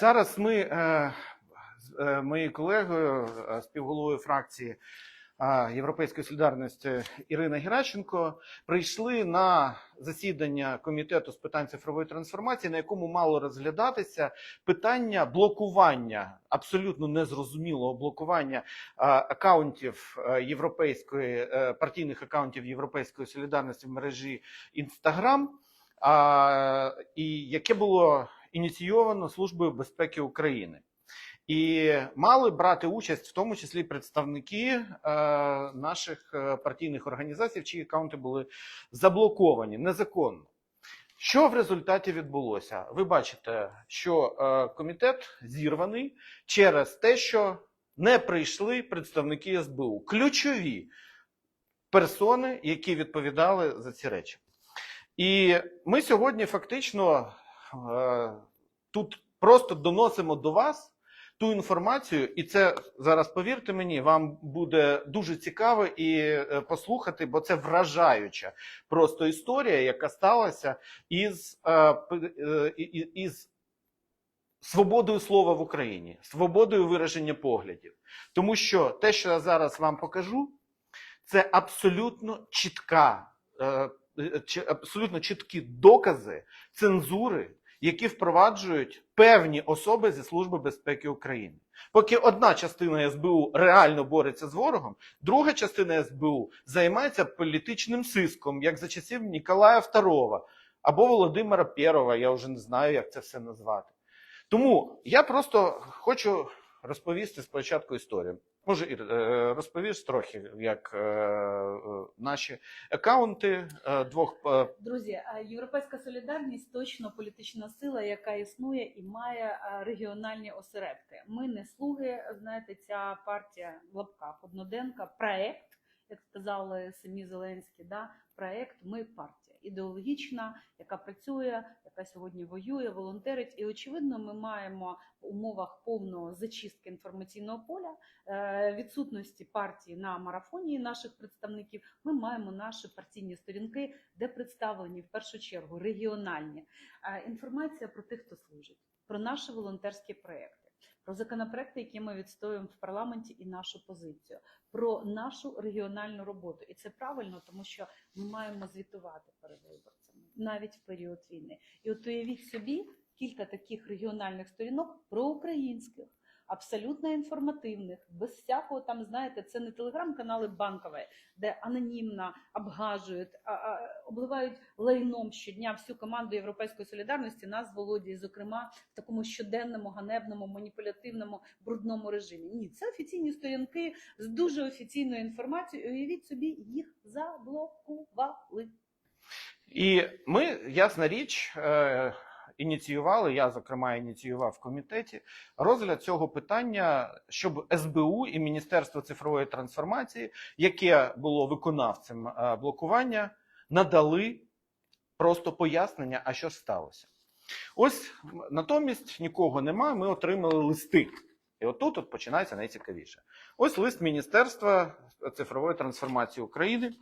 Зараз ми е, з е, моєю колегою, е, співголовою фракції Європейської солідарності Ірина Геращенко прийшли на засідання комітету з питань цифрової трансформації, на якому мало розглядатися питання блокування абсолютно незрозумілого блокування акаунтів європейської партійних акаунтів Європейської солідарності в мережі Інстаграм, а, і яке було ініційовано Службою безпеки України. І мали брати участь в тому числі представники е, наших е, партійних організацій, чиї акаунти були заблоковані незаконно. Що в результаті відбулося? Ви бачите, що е, комітет зірваний через те, що не прийшли представники СБУ, ключові персони, які відповідали за ці речі. І ми сьогодні фактично тут просто доносимо до вас ту інформацію, і це зараз повірте мені, вам буде дуже цікаво і е, послухати, бо це вражаюча просто історія, яка сталася із, е, е, із свободою слова в Україні, свободою вираження поглядів. Тому що те, що я зараз вам покажу, це абсолютно чітка, е, е, абсолютно чіткі докази цензури, які впроваджують певні особи зі Служби безпеки України. Поки одна частина СБУ реально бореться з ворогом, друга частина СБУ займається політичним сиском, як за часів Ніколая II або Володимира Перова, я вже не знаю, як це все назвати. Тому я просто хочу розповісти спочатку історію. Може, Ір, е, розповіш трохи, як е, е, наші акаунти двох Друзі, Європейська солідарність точно політична сила, яка існує і має регіональні осередки. Ми не слуги, знаєте, ця партія лапка одноденка, проект, як сказали самі Зеленські, да, проект Ми партія ідеологічна, яка працює, яка сьогодні воює, волонтерить. І очевидно, ми маємо в умовах повного зачистки інформаційного поля, е, відсутності партії на марафоні наших представників. Ми маємо наші партійні сторінки, де представлені в першу чергу регіональні Е, інформація про тих, хто служить, про наші волонтерські проекти. Про законопроекти, які ми відстоюємо в парламенті, і нашу позицію, про нашу регіональну роботу, і це правильно, тому що ми маємо звітувати перед виборцями навіть в період війни. І от уявіть собі кілька таких регіональних сторінок проукраїнських, абсолютно інформативних, без всякого там, знаєте, це не телеграм-канали банкові, де анонімно обгажують, а, а, обливають лайном щодня всю команду Європейської солідарності, нас з Володією, зокрема, в такому щоденному, ганебному, маніпулятивному, брудному режимі. Ні, це офіційні сторінки з дуже офіційною інформацією. Уявіть собі, їх заблокували. І ми, ясна річ, е, ініціювали, я, зокрема, ініціював в комітеті розгляд цього питання, щоб СБУ і Міністерство цифрової трансформації, яке було виконавцем е, блокування, надали просто пояснення, а що сталося. Ось натомість нікого нема, ми отримали листи. І отут от починається найцікавіше. Ось лист Міністерства цифрової трансформації України,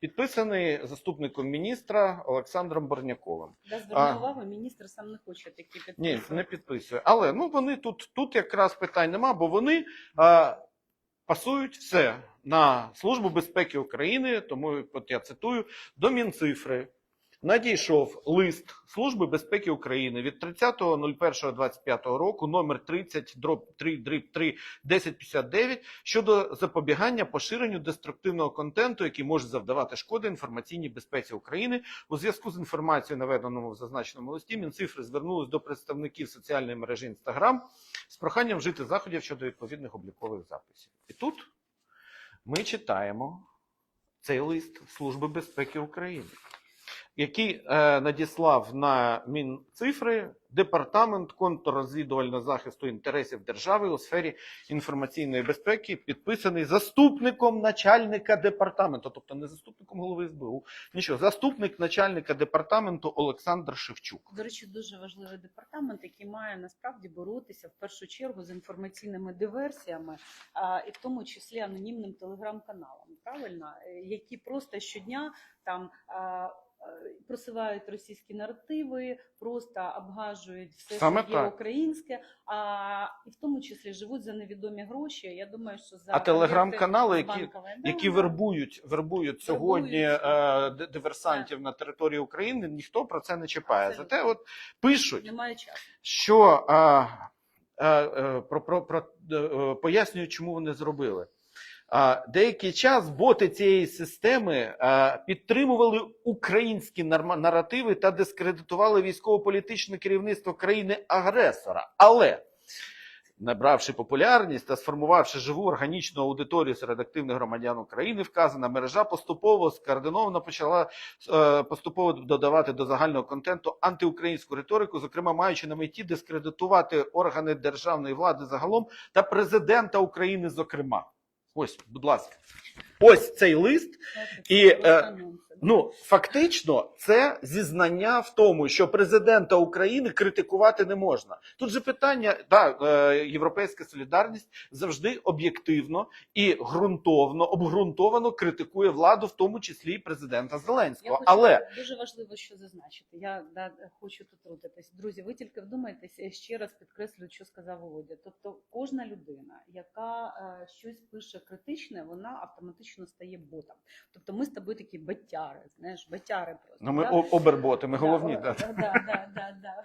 підписаний заступником міністра Олександром Борняковим. Я зверну увагу, міністр сам не хоче такі Ні, не підписує. Але ну вони тут, тут якраз питань нема, бо вони а, пасують все на Службу безпеки України. Тому, от я цитую, до Мінцифри надійшов лист Служби безпеки України від 30.01.25 року, номер 30 дроб 3 дріб 3 1059 щодо запобігання поширенню деструктивного контенту, який може завдавати шкоди інформаційній безпеці України. У зв'язку з інформацією, наведеному в зазначеному листі, Мінцифри звернулись до представників соціальної мережі Інстаграм з проханням вжити заходів щодо відповідних облікових записів. І тут ми читаємо цей лист Служби безпеки України, який е, надіслав на Мінцифри департамент контррозвідувального захисту інтересів держави у сфері інформаційної безпеки, підписаний заступником начальника департаменту, тобто не заступником голови СБУ, нічого, заступник начальника департаменту Олександр Шевчук. До речі, дуже важливий департамент, який має насправді боротися в першу чергу з інформаційними диверсіями, а, і в тому числі анонімним телеграм-каналам, правильно, Е, які просто щодня там а, просувають російські наративи, просто обгажують все, Саме що є так. українське, а і в тому числі живуть за невідомі гроші. Я думаю, що за А телеграм-канали, які- які вербують, вербують сьогодні Вербують. е, диверсантів на території України, ніхто про це не чіпає. Абсолютно. Зате от пишуть, немає часу. що а, е, про, про, про е, пояснюють, чому вони зробили. Деякий час боти цієї системи підтримували українські наративи та дискредитували військово-політичне керівництво країни-агресора. Але Набравши популярність та сформувавши живу органічну аудиторію серед активних громадян України, вказана мережа поступово скоординовано почала е, поступово додавати до загального контенту антиукраїнську риторику, зокрема маючи на меті дискредитувати органи державної влади загалом та президента України, зокрема. Ось, будь ласка, ось цей лист. І, е. Ну, фактично, це зізнання в тому, що президента України критикувати не можна. Тут же питання, да, е, європейська солідарність завжди об'єктивно і ґрунтовно, обґрунтовано критикує владу, в тому числі і президента Я Зеленського. хочу Але дуже важливо, що зазначити. Я да, хочу тут трутитись. Друзі, ви тільки вдумайтеся, я ще раз підкреслюю, що сказав Володя. Тобто, кожна людина, яка е, щось пише критичне, вона автоматично стає ботом. Тобто, ми з тобою такі батяри, знаєш, батяри просто. ну, ми да? оберботи, ми Да, головні. Да. да, да, да, да.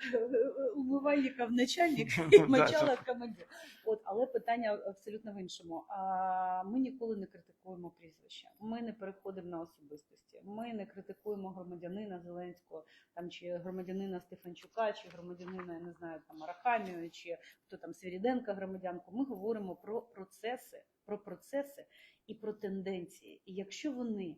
Умивальника в начальник і мочала в командир. От, але питання абсолютно в іншому. А, ми ніколи не критикуємо прізвища. Ми не переходимо на особистості. Ми не критикуємо громадянина Зеленського, там чи громадянина Стефанчука, чи громадянина, я не знаю, там Арахамію, чи хто там Свіріденка громадянку. Ми говоримо про процеси, про процеси і про тенденції. І якщо вони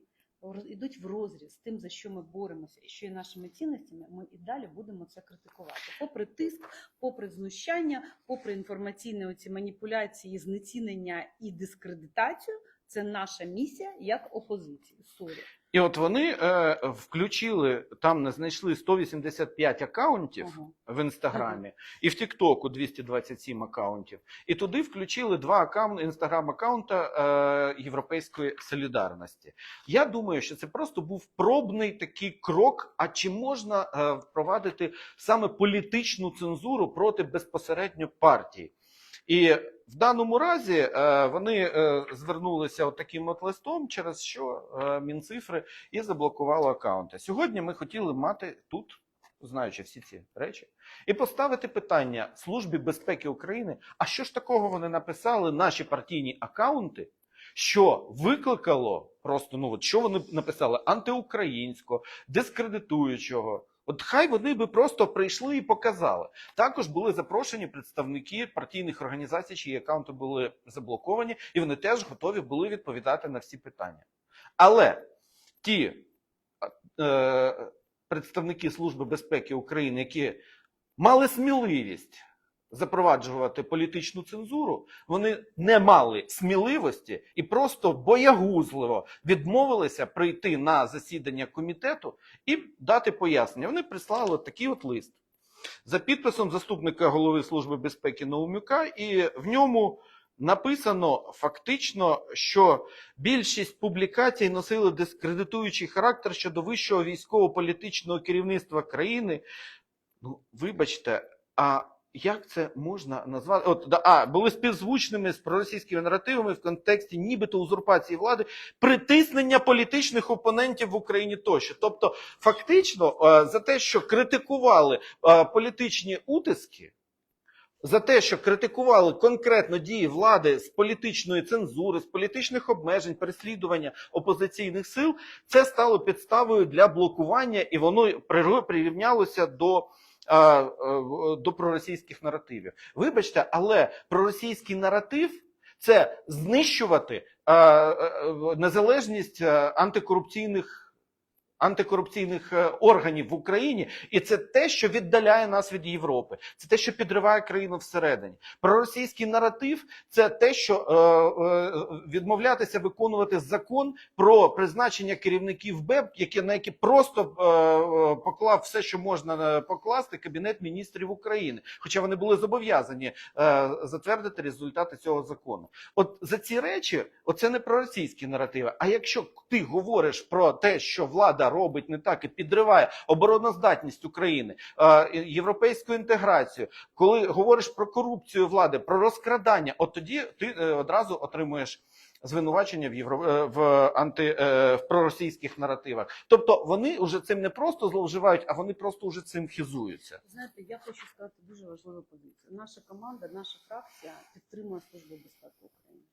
йдуть в розріз з тим, за що ми боремося, і що є нашими цінностями, ми і далі будемо це критикувати. Попри тиск, попри знущання, попри інформаційні оці маніпуляції, знецінення і дискредитацію, це наша місія як опозиції. Сорі. І от вони е, включили, там не знайшли 185 акаунтів. Ага. в інстаграмі, і в Тіктоку 227 акаунтів. І туди включили два аккаунти інстаграм-аккаунта е, Європейської солідарності. Я думаю, що це просто був пробний такий крок. А чи можна е, впровадити саме політичну цензуру проти безпосередньо партії? І в даному разі е, вони е, звернулися от таким от листом, через що е, Мінцифри і заблокувало акаунти. Сьогодні ми хотіли мати тут, знаючи всі ці речі, і поставити питання Службі безпеки України: а що ж такого вони написали наші партійні акаунти, що викликало просто ну от що вони написали антиукраїнського, дискредитуючого. От хай вони би просто прийшли і показали. Також були запрошені представники партійних організацій, чиї акаунти були заблоковані, і вони теж готові були відповідати на всі питання. Але ті е, представники Служби безпеки України, які мали сміливість запроваджувати політичну цензуру, вони не мали сміливості і просто боягузливо відмовилися прийти на засідання комітету і дати пояснення. Вони прислали такий от лист за підписом заступника голови Служби безпеки Наумюка, і в ньому написано фактично, що більшість публікацій носили дискредитуючий характер щодо вищого військово-політичного керівництва країни. Ну, вибачте, а як це можна назвати? От да, а були співзвучними з проросійськими наративами в контексті нібито узурпації влади, притиснення політичних опонентів в Україні тощо. Тобто, фактично, е, за те, що критикували е, політичні утиски. За те, що критикували конкретно дії влади з політичної цензури, з політичних обмежень, переслідування опозиційних сил, це стало підставою для блокування, і воно прирівнялося до, до проросійських наративів. Вибачте, але проросійський наратив це знищувати е, е, незалежність е, антикорупційних. Антикорупційних е, органів в Україні, і це те, що віддаляє нас від Європи, це те, що підриває країну всередині. Проросійський наратив це те, що е, е, відмовлятися виконувати закон про призначення керівників БЕБ, які на які просто поклав все, що можна покласти кабінет міністрів України, хоча вони були зобов'язані затвердити результати цього закону. От за ці речі, оце не проросійські наративи. А якщо ти говориш про те, що влада Робить не так і підриває обороноздатність України, е, європейську інтеграцію, коли говориш про корупцію влади, про розкрадання, от тоді ти е, одразу отримуєш звинувачення в євро е, в анти в проросійських наративах. Тобто вони вже цим не просто зловживають, а вони просто вже цим хизуються. Знаєте, я хочу сказати дуже важливу позицію. Наша команда, наша фракція підтримує Службу безпеки України.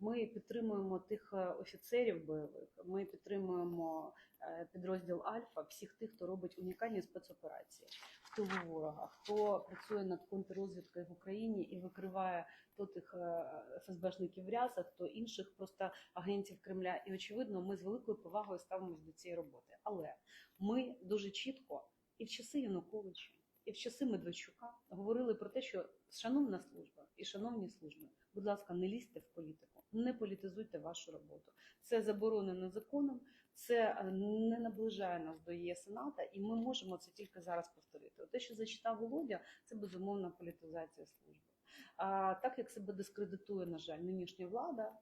Ми підтримуємо тих е, офіцерів бойових. Ми підтримуємо е, підрозділ Альфа, всіх тих, хто робить унікальні спецоперації в тилу ворога, хто працює над контррозвідкою в Україні і викриває то тих е, ФСБшників в рясах, то інших просто агентів Кремля. І очевидно, ми з великою повагою ставимося до цієї роботи. Але ми дуже чітко і в часи Януковича, і в часи Медведчука говорили про те, що шановна служба і шановні служби, будь ласка, не лізьте в політику, не політизуйте вашу роботу. Це заборонено законом, це е, не наближає нас до ЄС НАТО, і ми можемо це тільки зараз повторити. Те, що зачитав Володя, це безумовна політизація служби. А так як себе дискредитує, на жаль, нинішня влада,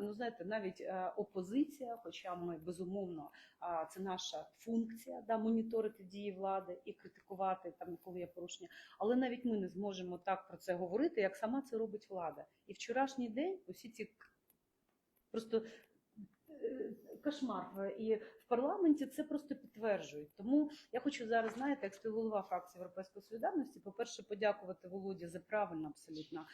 ну знаєте, навіть е, опозиція, хоча ми безумовно це наша функція да, моніторити дії влади і критикувати там, коли є порушення. Але навіть ми не зможемо так про це говорити, як сама це робить влада. І вчорашній день усі ці просто кошмар. І в парламенті це просто підтверджують. Тому я хочу зараз, знаєте, як співголова фракції Європейської солідарності, по-перше, подякувати Володі за правильно абсолютно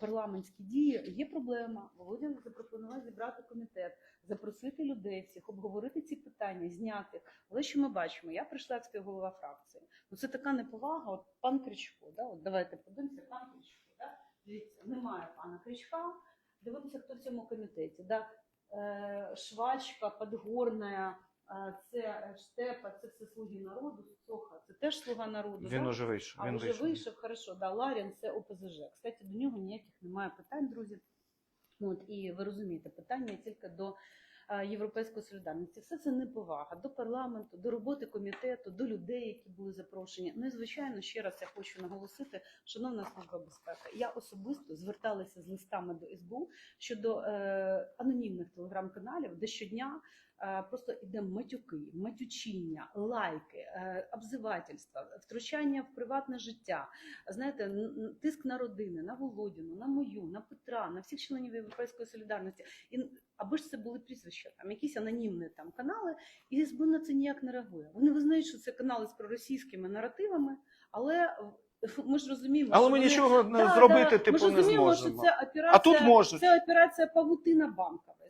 парламентські дії. Є проблема. Володя запропонував зібрати комітет, запросити людей всіх, обговорити ці питання, зняти. Але що ми бачимо? Я прийшла як співголова фракції. Ну це така неповага. От пан Кричко, да? от давайте подивимося, пан Кричко. Да? Дивіться, немає пана Кричка. Дивимося, хто в цьому комітеті. Да? Е, Швачка, Подгорна, е, це Штепа, це все слуги народу, Соха, це теж слуга народу. Він да? уже вийшов. А Він вже вийшов. вийшов, хорошо, да, Ларін це ОПЗЖ. Кстати, до нього ніяких немає питань, друзі. От, і ви розумієте, питання тільки до е, Європейської солідарності. Все це неповага до парламенту, до роботи комітету, до людей, які були запрошені. Ну і звичайно, ще раз я хочу наголосити, шановна служба безпеки. Я особисто зверталася з листами до СБУ щодо е, анонімних телеграм-каналів, де щодня е, просто іде матюки, матючіння, лайки, е, обзивательства, втручання в приватне життя. Знаєте, тиск на родини, на Володіну, на мою, на Петра, на всіх членів Європейської солідарності. І аби ж це були прізвища, там якісь анонімні там канали, і СБУ на це ніяк не реагує. Вони визнають, що це канали з проросійськими наративами, але ми ж розуміємо, Але що ми вони... нічого не Да, зробити да, типу ми ж не розуміємо, зможемо. що це операція, А тут можуть. це операція павутина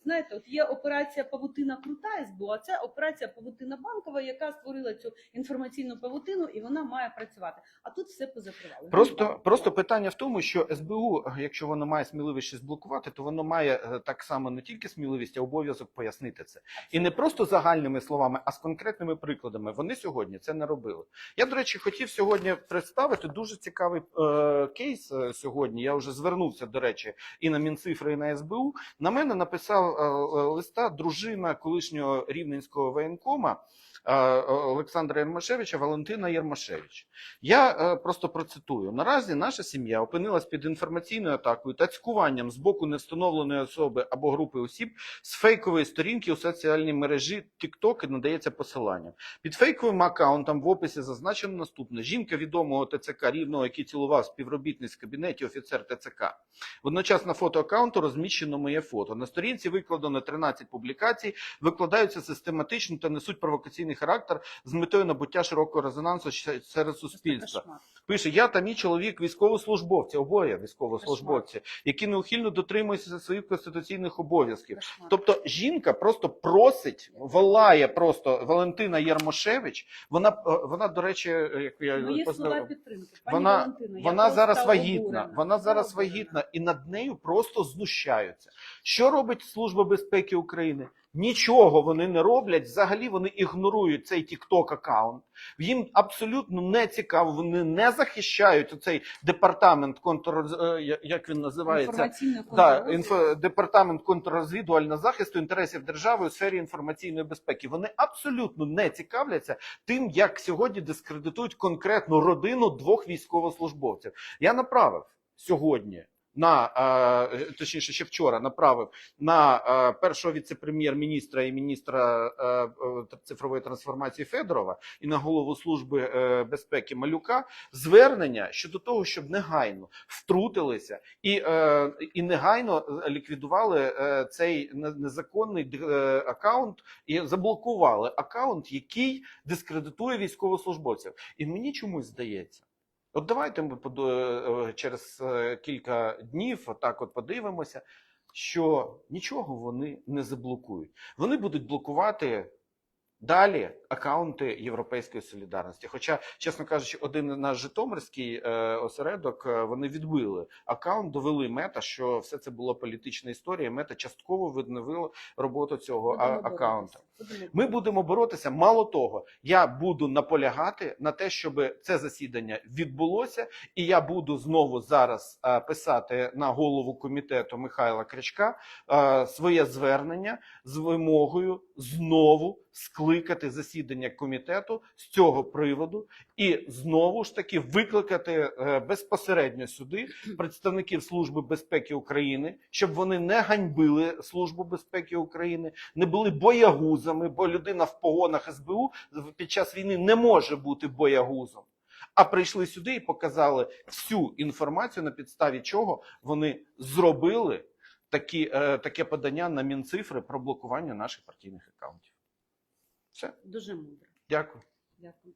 Знаєте, от є операція павутина крута СБУ, а це операція павутина банкова, яка створила цю інформаційну павутину, і вона має працювати. А тут все позакривали. Просто, просто питання в тому, що СБУ, якщо воно має сміливість щось блокувати, то воно має е, так само не тільки сміливість, а обов'язок пояснити це. І не просто загальними словами, а з конкретними прикладами. Вони сьогодні це не робили. Я, до речі, хотів сьогодні представити дуже цікавий е, кейс е, сьогодні. Я вже звернувся, до речі, і на Мінцифри, і на СБУ. На мене написав е, листа дружина колишнього рівненського воєнкома е, Олександра Єрмашевича Валентина Єрмашевич. Я е, просто процитую: наразі наша сім'я опинилась під інформаційною атакою та цькуванням з боку невстановленої особи або групи осіб з фейкової сторінки у соціальній мережі TikTok і надається посилання. Під фейковим аккаунтом в описі зазначено наступне: жінка відомого ТЦК рівного, який цілував співробітниць в кабінеті офіцер ТЦК. Водночас на фото аккаунту розміщено моє фото. На сторінці викладено 13 публікацій, викладаються систематично та несуть провокаційний характер з метою набуття широкого резонансу серед суспільства. Пише: я та мій чоловік військовослужбовці, обоє військовослужбовці, які неухильно дотримуються своїх конституційних обов'язків. Тобто жінка просто просить, волає просто Валентина Єрмошевич. Вона е, вона, до речі, як я познав- слова підтримки. Пані вона, Валентино, я вона зараз вагітна. обурена. Вона зараз вагітна, і над нею просто знущаються. Що робить Служба безпеки України? Нічого вони не роблять. Взагалі вони ігнорують цей TikTok аккаунт. Їм абсолютно не цікаво. Вони не захищають оцей департамент контр... е, як він називається. Да, інфо, департамент контррозвідувального захисту інтересів держави у сфері інформаційної безпеки. Вони абсолютно не цікавляться тим, як сьогодні дискредитують конкретну родину двох військовослужбовців. Я направив сьогодні на е, точніше, ще вчора направив на е, першого віце-прем'єр-міністра і міністра е, цифрової трансформації Федорова і на голову служби безпеки Малюка звернення щодо того, щоб негайно втрутилися і, і негайно ліквідували цей незаконний акаунт і заблокували акаунт, який дискредитує військовослужбовців. І мені чомусь здається. От давайте ми е, через е, кілька днів отак от подивимося, що нічого вони не заблокують. Вони будуть блокувати далі акаунти Європейської солідарності. Хоча, чесно кажучи, один наш Житомирський е, осередок е, вони відбили акаунт, довели мета, що все це була політична історія. Мета частково відновила роботу цього а- Будемо акаунту. Ми будемо боротися. Мало того, я буду наполягати на те, щоб це засідання відбулося, і я буду знову зараз е, писати на голову комітету Михайла Крячка своє звернення з вимогою знову скликати засідання комітету з цього приводу і знову ж таки викликати е, безпосередньо сюди представників Служби безпеки України, щоб вони не ганьбили Службу безпеки України, не були боягузами, бо людина в погонах СБУ під час війни не може бути боягузом. А прийшли сюди і показали всю інформацію, на підставі чого вони зробили такі, е, таке подання на Мінцифри про блокування наших партійних акаунтів. Все, дуже мудро. дякую. Дякую.